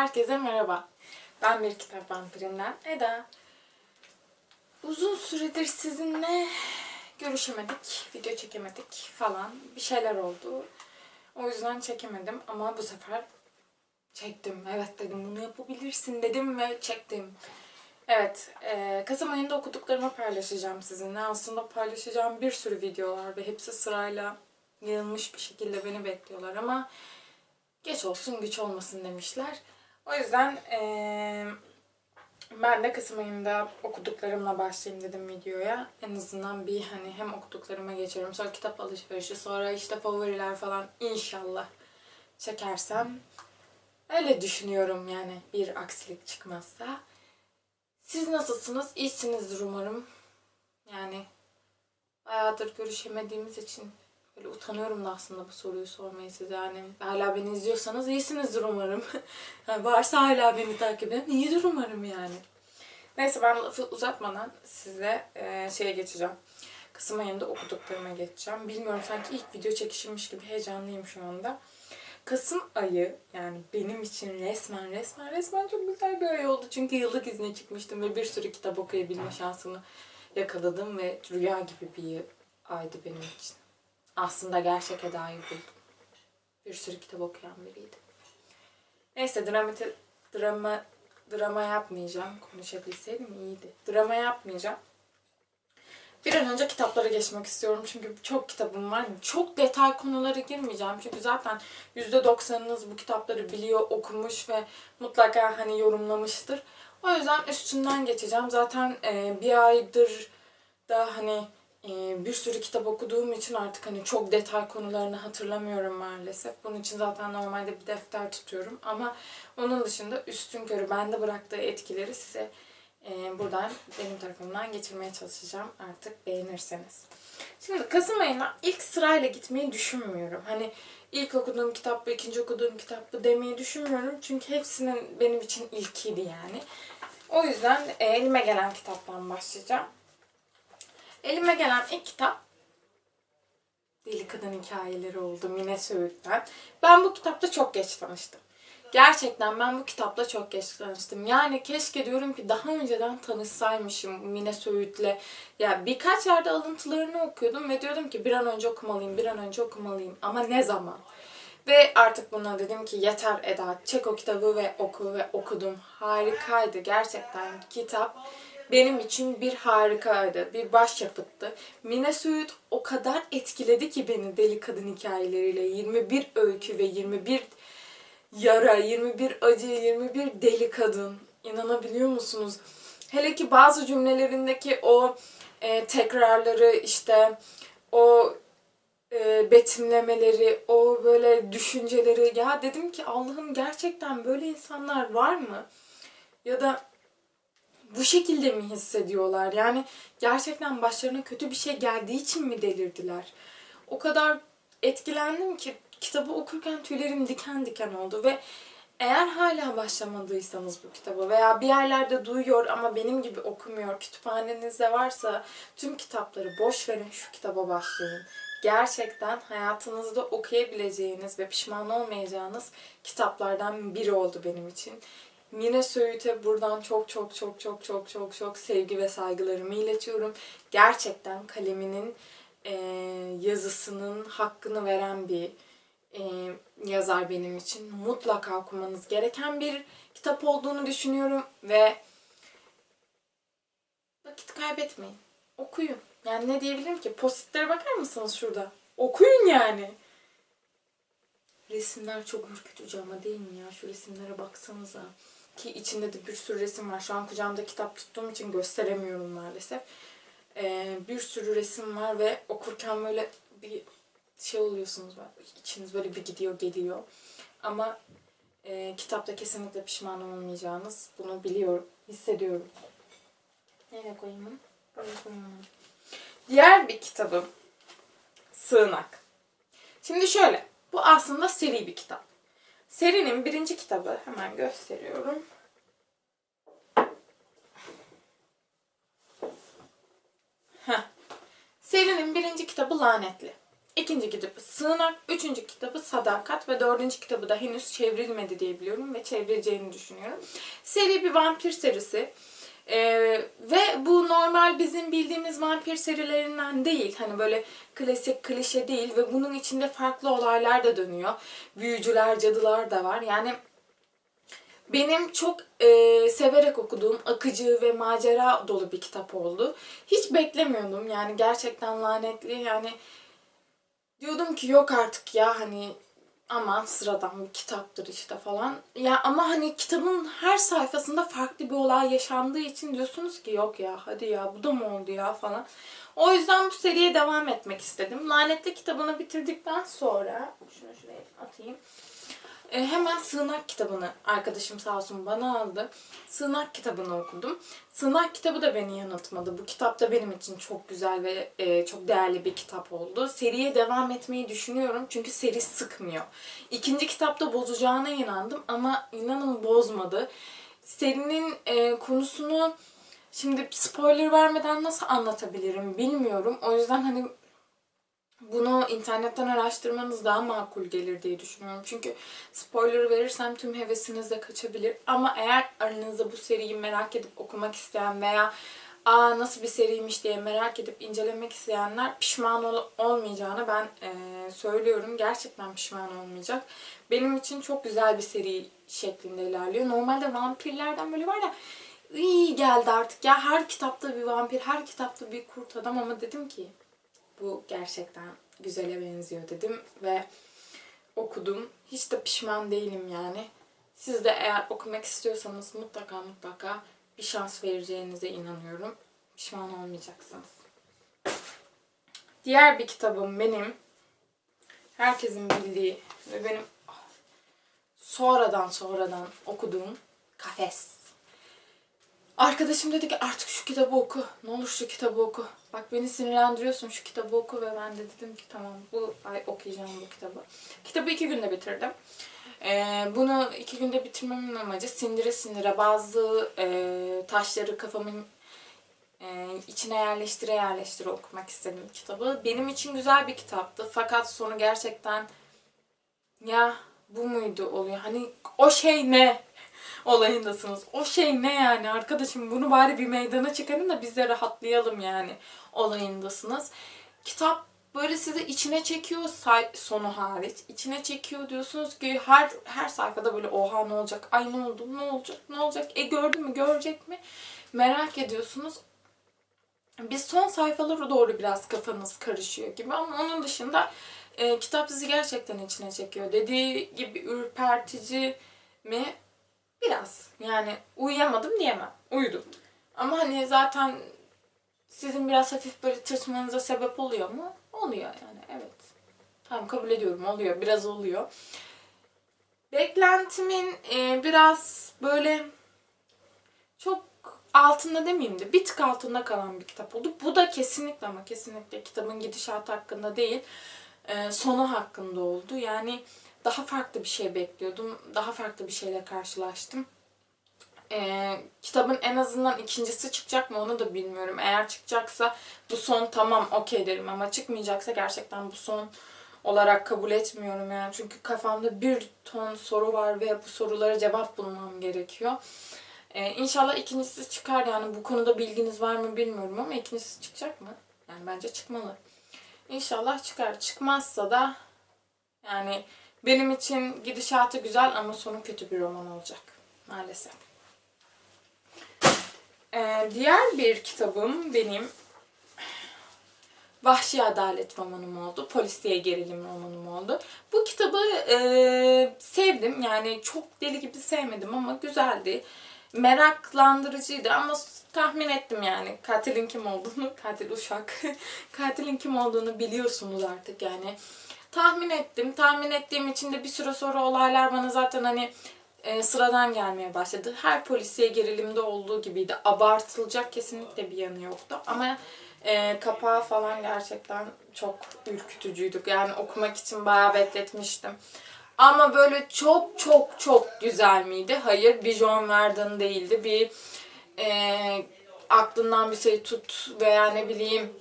herkese merhaba. Ben bir kitap vampirinden Eda. Uzun süredir sizinle görüşemedik, video çekemedik falan. Bir şeyler oldu. O yüzden çekemedim ama bu sefer çektim. Evet dedim bunu yapabilirsin dedim ve çektim. Evet, e, Kasım ayında okuduklarımı paylaşacağım sizinle. Aslında paylaşacağım bir sürü video var ve hepsi sırayla yığılmış bir şekilde beni bekliyorlar ama geç olsun güç olmasın demişler. O yüzden eee, ben de Kasım ayında okuduklarımla başlayayım dedim videoya. En azından bir hani hem okuduklarıma geçerim. Sonra kitap alışverişi, sonra işte favoriler falan inşallah çekersem. Öyle düşünüyorum yani bir aksilik çıkmazsa. Siz nasılsınız? İyisinizdir umarım. Yani bayağıdır görüşemediğimiz için Böyle utanıyorum da aslında bu soruyu sormayı size. Yani hala beni izliyorsanız iyisinizdir umarım. yani varsa hala beni takip eden iyidir umarım yani. Neyse ben lafı uzatmadan size e, şeye geçeceğim. Kasım ayında okuduklarıma geçeceğim. Bilmiyorum sanki ilk video çekişimmiş gibi heyecanlıyım şu anda. Kasım ayı yani benim için resmen resmen resmen çok güzel bir ay oldu. Çünkü yıllık izne çıkmıştım ve bir sürü kitap okuyabilme şansını yakaladım ve rüya gibi bir aydı benim için aslında gerçek Eda'yı buldum. Bir sürü kitap okuyan biriydi. Neyse dramati, drama, drama yapmayacağım. Konuşabilseydim iyiydi. Drama yapmayacağım. Bir an önce kitaplara geçmek istiyorum. Çünkü çok kitabım var. Çok detay konulara girmeyeceğim. Çünkü zaten %90'ınız bu kitapları biliyor, okumuş ve mutlaka hani yorumlamıştır. O yüzden üstünden geçeceğim. Zaten e, bir aydır da hani bir sürü kitap okuduğum için artık hani çok detay konularını hatırlamıyorum maalesef. Bunun için zaten normalde bir defter tutuyorum. Ama onun dışında üstün körü bende bıraktığı etkileri size e, buradan benim tarafımdan geçirmeye çalışacağım artık beğenirseniz. Şimdi Kasım ayına ilk sırayla gitmeyi düşünmüyorum. Hani ilk okuduğum kitap bu, ikinci okuduğum kitap bu demeyi düşünmüyorum. Çünkü hepsinin benim için ilkiydi yani. O yüzden e, elime gelen kitaptan başlayacağım. Elime gelen ilk kitap Deli Kadın Hikayeleri oldu Mine Söğüt'ten. Ben bu kitapta çok geç tanıştım. Gerçekten ben bu kitapla çok geç tanıştım. Yani keşke diyorum ki daha önceden tanışsaymışım Mine Söğüt'le. Ya birkaç yerde alıntılarını okuyordum ve diyordum ki bir an önce okumalıyım, bir an önce okumalıyım. Ama ne zaman? Ve artık buna dedim ki yeter Eda, çek o kitabı ve oku ve okudum. Harikaydı gerçekten kitap benim için bir harikaydı, bir başyapıttı. Mine Söğüt o kadar etkiledi ki beni deli kadın hikayeleriyle. 21 öykü ve 21 yara, 21 acı, 21 deli kadın. İnanabiliyor musunuz? Hele ki bazı cümlelerindeki o e, tekrarları işte o e, betimlemeleri, o böyle düşünceleri ya dedim ki Allah'ım gerçekten böyle insanlar var mı? Ya da bu şekilde mi hissediyorlar? Yani gerçekten başlarına kötü bir şey geldiği için mi delirdiler? O kadar etkilendim ki kitabı okurken tüylerim diken diken oldu ve eğer hala başlamadıysanız bu kitaba veya bir yerlerde duyuyor ama benim gibi okumuyor, kütüphanenizde varsa tüm kitapları boş verin şu kitaba başlayın. Gerçekten hayatınızda okuyabileceğiniz ve pişman olmayacağınız kitaplardan biri oldu benim için. Mine Söğüt'e buradan çok çok çok çok çok çok çok sevgi ve saygılarımı iletiyorum. Gerçekten kaleminin e, yazısının hakkını veren bir e, yazar benim için. Mutlaka okumanız gereken bir kitap olduğunu düşünüyorum ve vakit kaybetmeyin. Okuyun. Yani ne diyebilirim ki? Postitlere bakar mısınız şurada? Okuyun yani. Resimler çok ürkütücü ama değil mi ya? Şu resimlere baksanıza. Ki içinde de bir sürü resim var. Şu an kucağımda kitap tuttuğum için gösteremiyorum maalesef. Ee, bir sürü resim var ve okurken böyle bir şey oluyorsunuz. İçiniz böyle bir gidiyor geliyor. Ama e, kitapta kesinlikle pişman olmayacağınız bunu biliyorum, hissediyorum. Nereye koyayım. Diğer bir kitabım Sığınak. Şimdi şöyle, bu aslında seri bir kitap. Serinin birinci kitabı hemen gösteriyorum. Serinin birinci kitabı Lanetli. ikinci kitabı Sığınak, üçüncü kitabı Sadakat ve dördüncü kitabı da henüz çevrilmedi diye biliyorum ve çevrileceğini düşünüyorum. Seri bir vampir serisi. Ee, ve bu normal bizim bildiğimiz vampir serilerinden değil. Hani böyle klasik klişe değil ve bunun içinde farklı olaylar da dönüyor. Büyücüler, cadılar da var. Yani benim çok e, severek okuduğum akıcı ve macera dolu bir kitap oldu. Hiç beklemiyordum yani gerçekten lanetli yani diyordum ki yok artık ya hani aman sıradan bir kitaptır işte falan. Ya ama hani kitabın her sayfasında farklı bir olay yaşandığı için diyorsunuz ki yok ya hadi ya bu da mı oldu ya falan. O yüzden bu seriye devam etmek istedim. Lanetli kitabını bitirdikten sonra şunu şuraya atayım. E, hemen Sığınak kitabını arkadaşım sağ olsun bana aldı. Sığınak kitabını okudum. Sığınak kitabı da beni yanıltmadı. Bu kitap da benim için çok güzel ve e, çok değerli bir kitap oldu. Seriye devam etmeyi düşünüyorum çünkü seri sıkmıyor. İkinci kitapta bozacağına inandım ama inanın bozmadı. Serinin e, konusunu şimdi spoiler vermeden nasıl anlatabilirim bilmiyorum. O yüzden hani bunu internetten araştırmanız daha makul gelir diye düşünüyorum. Çünkü spoiler verirsem tüm hevesiniz de kaçabilir. Ama eğer aranızda bu seriyi merak edip okumak isteyen veya aa nasıl bir seriymiş diye merak edip incelemek isteyenler pişman ol- olmayacağını ben eee, söylüyorum. Gerçekten pişman olmayacak. Benim için çok güzel bir seri şeklinde ilerliyor. Normalde vampirlerden böyle var ya iyi geldi artık ya her kitapta bir vampir, her kitapta bir kurt adam ama dedim ki bu gerçekten güzele benziyor dedim ve okudum. Hiç de pişman değilim yani. Siz de eğer okumak istiyorsanız mutlaka mutlaka bir şans vereceğinize inanıyorum. Pişman olmayacaksınız. Diğer bir kitabım benim. Herkesin bildiği ve benim sonradan sonradan okuduğum Kafes. Arkadaşım dedi ki artık şu kitabı oku. Ne olur şu kitabı oku. Bak beni sinirlendiriyorsun şu kitabı oku ve ben de dedim ki tamam bu ay okuyacağım bu kitabı. Kitabı iki günde bitirdim. Ee, bunu iki günde bitirmemin amacı sindire sindire bazı e, taşları kafamın e, içine yerleştire yerleştire okumak istedim kitabı. Benim için güzel bir kitaptı fakat sonu gerçekten ya bu muydu oluyor. Hani o şey ne olayındasınız. O şey ne yani arkadaşım bunu bari bir meydana çıkarın da biz de rahatlayalım yani olayındasınız. Kitap böyle sizi içine çekiyor say- sonu hariç. içine çekiyor diyorsunuz ki her her sayfada böyle oha ne olacak? Ay ne oldu? Ne olacak? Ne olacak? E gördü mü? Görecek mi? Merak ediyorsunuz. Biz son sayfalara doğru biraz kafanız karışıyor gibi ama onun dışında e, kitap sizi gerçekten içine çekiyor. Dediği gibi ürpertici mi? Biraz. Yani uyuyamadım diyemem. Uyudum. Ama hani zaten sizin biraz hafif böyle tırtmanıza sebep oluyor mu? Oluyor yani evet. Tamam kabul ediyorum oluyor. Biraz oluyor. Beklentimin e, biraz böyle çok altında demeyeyim de bir tık altında kalan bir kitap oldu. Bu da kesinlikle ama kesinlikle kitabın gidişatı hakkında değil e, sonu hakkında oldu. Yani daha farklı bir şey bekliyordum. Daha farklı bir şeyle karşılaştım. Ee, kitabın en azından ikincisi çıkacak mı onu da bilmiyorum. Eğer çıkacaksa bu son tamam okey derim ama çıkmayacaksa gerçekten bu son olarak kabul etmiyorum yani. Çünkü kafamda bir ton soru var ve bu sorulara cevap bulmam gerekiyor. Ee, inşallah ikincisi çıkar yani bu konuda bilginiz var mı bilmiyorum ama ikincisi çıkacak mı? Yani bence çıkmalı. İnşallah çıkar. Çıkmazsa da yani benim için gidişatı güzel ama sonu kötü bir roman olacak. Maalesef. Ee, diğer bir kitabım benim Vahşi Adalet romanım oldu. Polisiye gerilim romanım oldu. Bu kitabı e, sevdim. Yani çok deli gibi sevmedim ama güzeldi. Meraklandırıcıydı ama tahmin ettim yani katilin kim olduğunu. Katil uşak. katilin kim olduğunu biliyorsunuz artık yani tahmin ettim. Tahmin ettiğim için de bir süre sonra olaylar bana zaten hani e, sıradan gelmeye başladı. Her polisiye gerilimde olduğu gibiydi. Abartılacak kesinlikle bir yanı yoktu. Ama e, kapağı falan gerçekten çok ürkütücüydü. Yani okumak için bayağı bekletmiştim. Ama böyle çok çok çok güzel miydi? Hayır, bir John Verdon değildi. Bir e, aklından bir sayı tut veya ne bileyim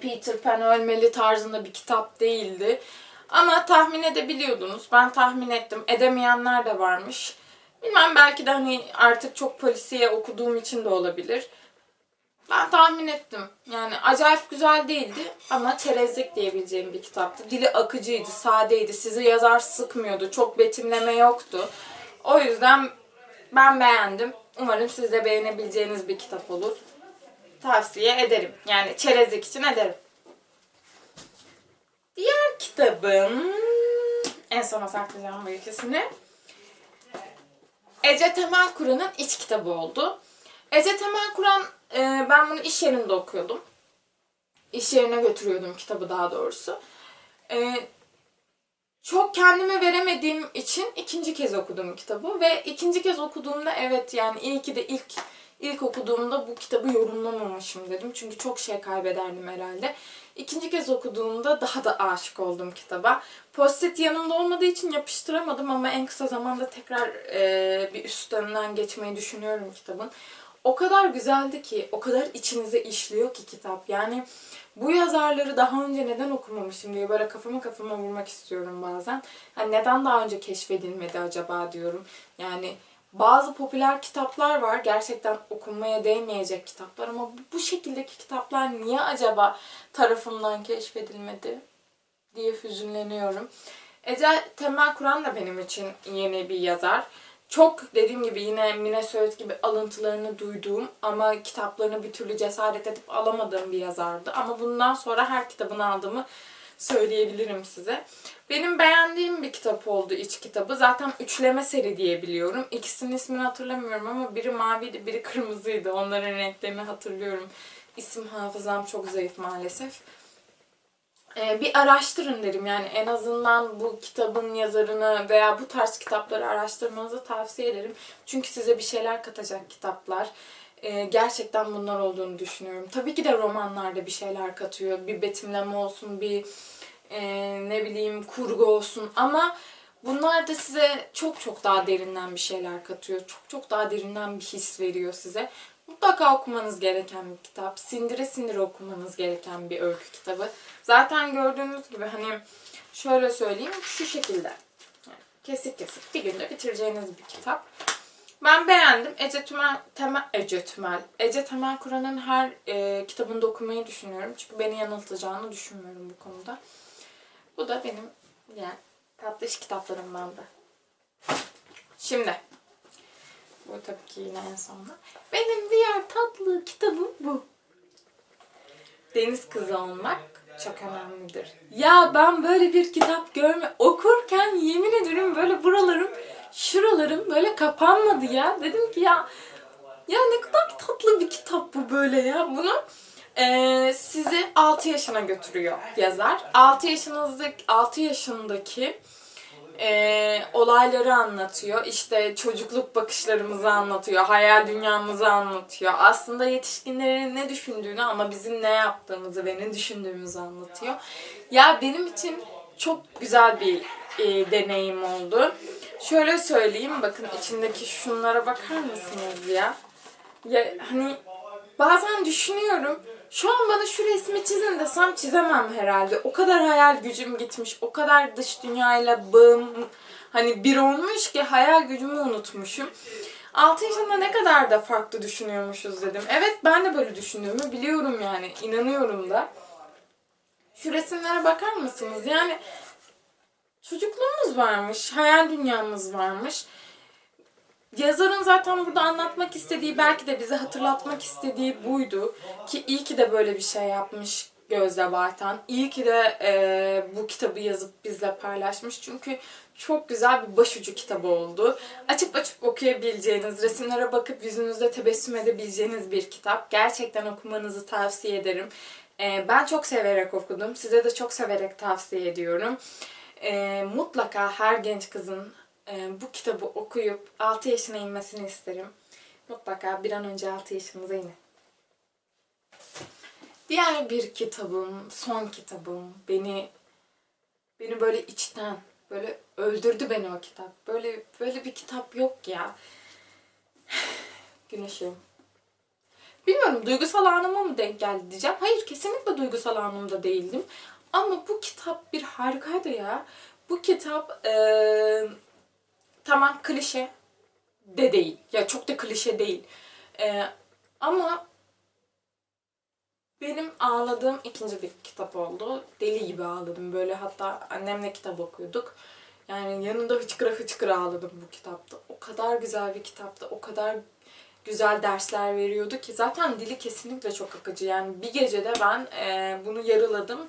Peter Pan ölmeli tarzında bir kitap değildi. Ama tahmin edebiliyordunuz. Ben tahmin ettim. Edemeyenler de varmış. Bilmem belki de hani artık çok polisiye okuduğum için de olabilir. Ben tahmin ettim. Yani acayip güzel değildi ama çerezlik diyebileceğim bir kitaptı. Dili akıcıydı, sadeydi. Sizi yazar sıkmıyordu. Çok betimleme yoktu. O yüzden ben beğendim. Umarım siz de beğenebileceğiniz bir kitap olur. Tavsiye ederim. Yani çerezlik için ederim. Diğer kitabım en sona saklayacağım bu ikisini. Ece Temel Kur'an'ın iç kitabı oldu. Ece Temel Kur'an e, ben bunu iş yerinde okuyordum. İş yerine götürüyordum kitabı daha doğrusu. E, çok kendime veremediğim için ikinci kez okudum kitabı ve ikinci kez okuduğumda evet yani iyi ki de ilk ilk okuduğumda bu kitabı yorumlamamışım dedim. Çünkü çok şey kaybederdim herhalde. İkinci kez okuduğumda daha da aşık oldum kitaba. Post-it yanımda olmadığı için yapıştıramadım ama en kısa zamanda tekrar e, bir üstlerinden geçmeyi düşünüyorum kitabın. O kadar güzeldi ki, o kadar içinize işliyor ki kitap. Yani bu yazarları daha önce neden okumamışım diye böyle kafama kafama vurmak istiyorum bazen. Yani neden daha önce keşfedilmedi acaba diyorum. Yani bazı popüler kitaplar var. Gerçekten okunmaya değmeyecek kitaplar ama bu, şekildeki kitaplar niye acaba tarafımdan keşfedilmedi diye hüzünleniyorum. Ece Temel Kur'an da benim için yeni bir yazar. Çok dediğim gibi yine Mine Söğüt gibi alıntılarını duyduğum ama kitaplarını bir türlü cesaret edip alamadığım bir yazardı. Ama bundan sonra her kitabını aldığımı söyleyebilirim size. Benim beğendiğim bir kitap oldu iç kitabı. Zaten üçleme seri diye biliyorum. İkisinin ismini hatırlamıyorum ama biri maviydi, biri kırmızıydı. Onların renklerini hatırlıyorum. İsim hafızam çok zayıf maalesef. Ee, bir araştırın derim yani en azından bu kitabın yazarını veya bu tarz kitapları araştırmanızı tavsiye ederim. Çünkü size bir şeyler katacak kitaplar. Ee, gerçekten bunlar olduğunu düşünüyorum. Tabii ki de romanlarda bir şeyler katıyor. Bir betimleme olsun, bir e, ne bileyim kurgu olsun ama bunlar da size çok çok daha derinden bir şeyler katıyor. Çok çok daha derinden bir his veriyor size. Mutlaka okumanız gereken bir kitap. Sindire sindire okumanız gereken bir öykü kitabı. Zaten gördüğünüz gibi hani şöyle söyleyeyim şu şekilde. Kesik kesik bir günde bitireceğiniz bir kitap. Ben beğendim. Ece Tümel, Temel, Ece Tümel, Ece Temel Kur'an'ın her e, kitabını da okumayı düşünüyorum. Çünkü beni yanıltacağını düşünmüyorum bu konuda. Bu da benim yani tatlış kitaplarımdan da. Şimdi bu tabii ki yine en sonunda. Benim diğer tatlı kitabım bu. Deniz kızı olmak çok önemlidir. Ya ben böyle bir kitap görme okurken yemin ederim böyle buralarım, şuralarım böyle kapanmadı ya. Dedim ki ya ya ne kadar tatlı bir kitap bu böyle ya. Bunu e, sizi 6 yaşına götürüyor yazar. 6 yaşınızdaki 6 yaşındaki e, olayları anlatıyor. İşte çocukluk bakışlarımızı anlatıyor. Hayal dünyamızı anlatıyor. Aslında yetişkinlerin ne düşündüğünü ama bizim ne yaptığımızı ve ne düşündüğümüzü anlatıyor. Ya benim için çok güzel bir e, deneyim oldu. Şöyle söyleyeyim bakın içindeki şunlara bakar mısınız ya? Ya hani bazen düşünüyorum şu an bana şu resmi çizin desem çizemem herhalde. O kadar hayal gücüm gitmiş. O kadar dış dünyayla bağım hani bir olmuş ki hayal gücümü unutmuşum. 6 yaşında ne kadar da farklı düşünüyormuşuz dedim. Evet ben de böyle düşündüğümü biliyorum yani. inanıyorum da. Şu resimlere bakar mısınız? Yani çocukluğumuz varmış, hayal dünyamız varmış. Yazarın zaten burada anlatmak istediği belki de bize hatırlatmak istediği buydu. Ki iyi ki de böyle bir şey yapmış Gözde Bartan. İyi ki de e, bu kitabı yazıp bizle paylaşmış. Çünkü çok güzel bir başucu kitabı oldu. Açıp açıp okuyabileceğiniz, resimlere bakıp yüzünüzde tebessüm edebileceğiniz bir kitap. Gerçekten okumanızı tavsiye ederim. E, ben çok severek okudum. Size de çok severek tavsiye ediyorum. E, mutlaka her genç kızın e, bu kitabı okuyup 6 yaşına inmesini isterim. Mutlaka bir an önce 6 yaşınıza inin. Diğer bir kitabım, son kitabım beni beni böyle içten böyle öldürdü beni o kitap. Böyle böyle bir kitap yok ya. Gün ışığı. bilmiyorum duygusal anıma mı denk geldi diyeceğim. Hayır kesinlikle duygusal anımda değildim. Ama bu kitap bir harikaydı ya. Bu kitap eee, tamam klişe de değil. Ya çok da klişe değil. Eee, ama benim ağladığım ikinci bir kitap oldu. Deli gibi ağladım. Böyle hatta annemle kitap okuyorduk. Yani yanında hıçkıra hıçkıra ağladım bu kitapta. O kadar güzel bir kitaptı. O kadar güzel dersler veriyordu ki. Zaten dili kesinlikle çok akıcı. Yani bir gecede ben e, bunu yarıladım.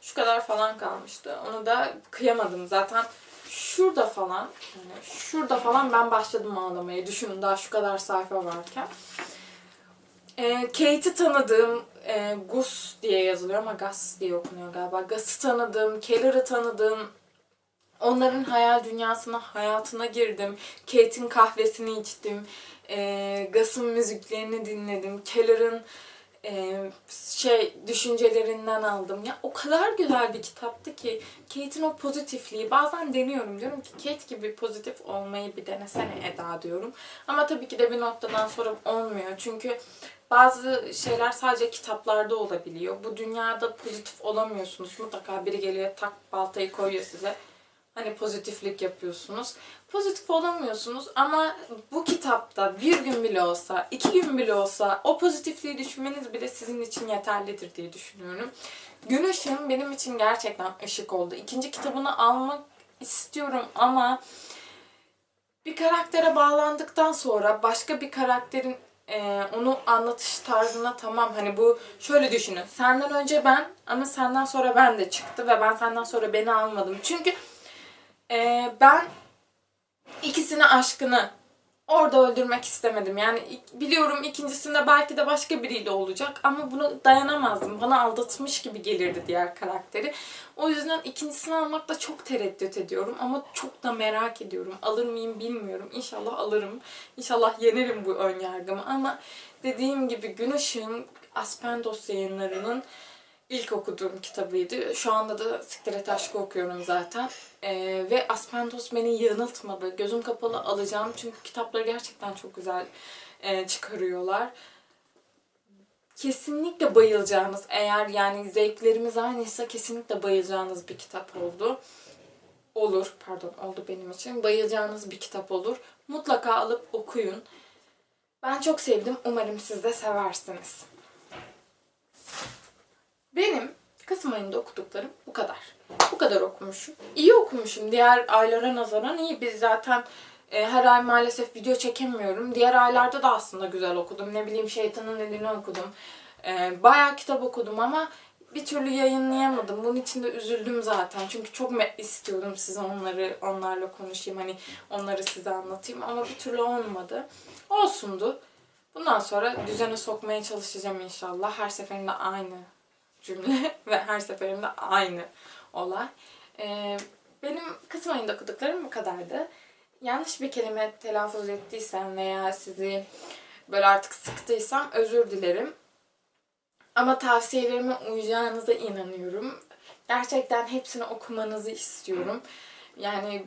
Şu kadar falan kalmıştı. Onu da kıyamadım. Zaten şurada falan, yani şurada falan ben başladım ağlamaya. Düşünün daha şu kadar sayfa varken. E, Kate'i tanıdığım, e, Gus diye yazılıyor ama Gus diye okunuyor galiba. Gus'ı tanıdım, Keller'ı tanıdım. Onların hayal dünyasına, hayatına girdim. Kate'in kahvesini içtim. E, Gus'ın müziklerini dinledim. Keller'ın e, şey düşüncelerinden aldım. Ya o kadar güzel bir kitaptı ki Kate'in o pozitifliği bazen deniyorum diyorum ki Kate gibi pozitif olmayı bir denesene Eda diyorum. Ama tabii ki de bir noktadan sonra olmuyor. Çünkü bazı şeyler sadece kitaplarda olabiliyor. Bu dünyada pozitif olamıyorsunuz. Mutlaka biri geliyor tak baltayı koyuyor size. Hani pozitiflik yapıyorsunuz. Pozitif olamıyorsunuz ama bu kitapta bir gün bile olsa, iki gün bile olsa o pozitifliği düşünmeniz bile sizin için yeterlidir diye düşünüyorum. Gün ışığım benim için gerçekten ışık oldu. İkinci kitabını almak istiyorum ama bir karaktere bağlandıktan sonra başka bir karakterin e, onu anlatış tarzına tamam hani bu şöyle düşünün. Senden önce ben ama senden sonra ben de çıktı ve ben senden sonra beni almadım. Çünkü e, ben ikisini aşkını orada öldürmek istemedim. Yani biliyorum ikincisinde belki de başka biriyle olacak ama buna dayanamazdım. Bana aldatmış gibi gelirdi diğer karakteri. O yüzden ikincisini almakta çok tereddüt ediyorum ama çok da merak ediyorum. Alır mıyım bilmiyorum. İnşallah alırım. İnşallah yenerim bu ön yargımı ama dediğim gibi Gün Işığım Aspendos yayınlarının ilk okuduğum kitabıydı. Şu anda da Siktir Aşkı okuyorum zaten. Ee, ve Aspendos beni yanıltmadı. Gözüm kapalı alacağım çünkü kitapları gerçekten çok güzel e, çıkarıyorlar. Kesinlikle bayılacağınız eğer yani zevklerimiz aynıysa kesinlikle bayılacağınız bir kitap oldu. Olur, pardon oldu benim için. Bayılacağınız bir kitap olur. Mutlaka alıp okuyun. Ben çok sevdim. Umarım siz de seversiniz. Benim Kasım ayında okuduklarım bu kadar. Bu kadar okumuşum. İyi okumuşum. Diğer aylara nazaran iyi. Biz zaten e, her ay maalesef video çekemiyorum. Diğer aylarda da aslında güzel okudum. Ne bileyim Şeytanın Elini okudum. E, bayağı kitap okudum ama bir türlü yayınlayamadım. Bunun için de üzüldüm zaten. Çünkü çok istiyordum size onları onlarla konuşayım. Hani onları size anlatayım ama bir türlü olmadı. Olsundu. Bundan sonra düzene sokmaya çalışacağım inşallah. Her seferinde aynı cümle ve her seferinde aynı olay. Ee, benim Kasım ayında okuduklarım bu kadardı. Yanlış bir kelime telaffuz ettiysem veya sizi böyle artık sıktıysam özür dilerim. Ama tavsiyelerime uyacağınıza inanıyorum. Gerçekten hepsini okumanızı istiyorum. Yani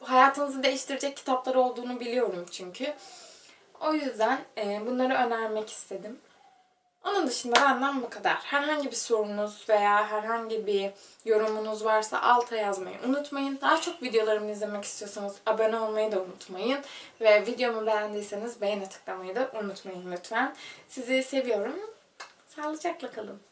hayatınızı değiştirecek kitaplar olduğunu biliyorum çünkü. O yüzden e, bunları önermek istedim. Onun dışında benden bu kadar. Herhangi bir sorunuz veya herhangi bir yorumunuz varsa alta yazmayı unutmayın. Daha çok videolarımı izlemek istiyorsanız abone olmayı da unutmayın. Ve videomu beğendiyseniz beğene tıklamayı da unutmayın lütfen. Sizi seviyorum. Sağlıcakla kalın.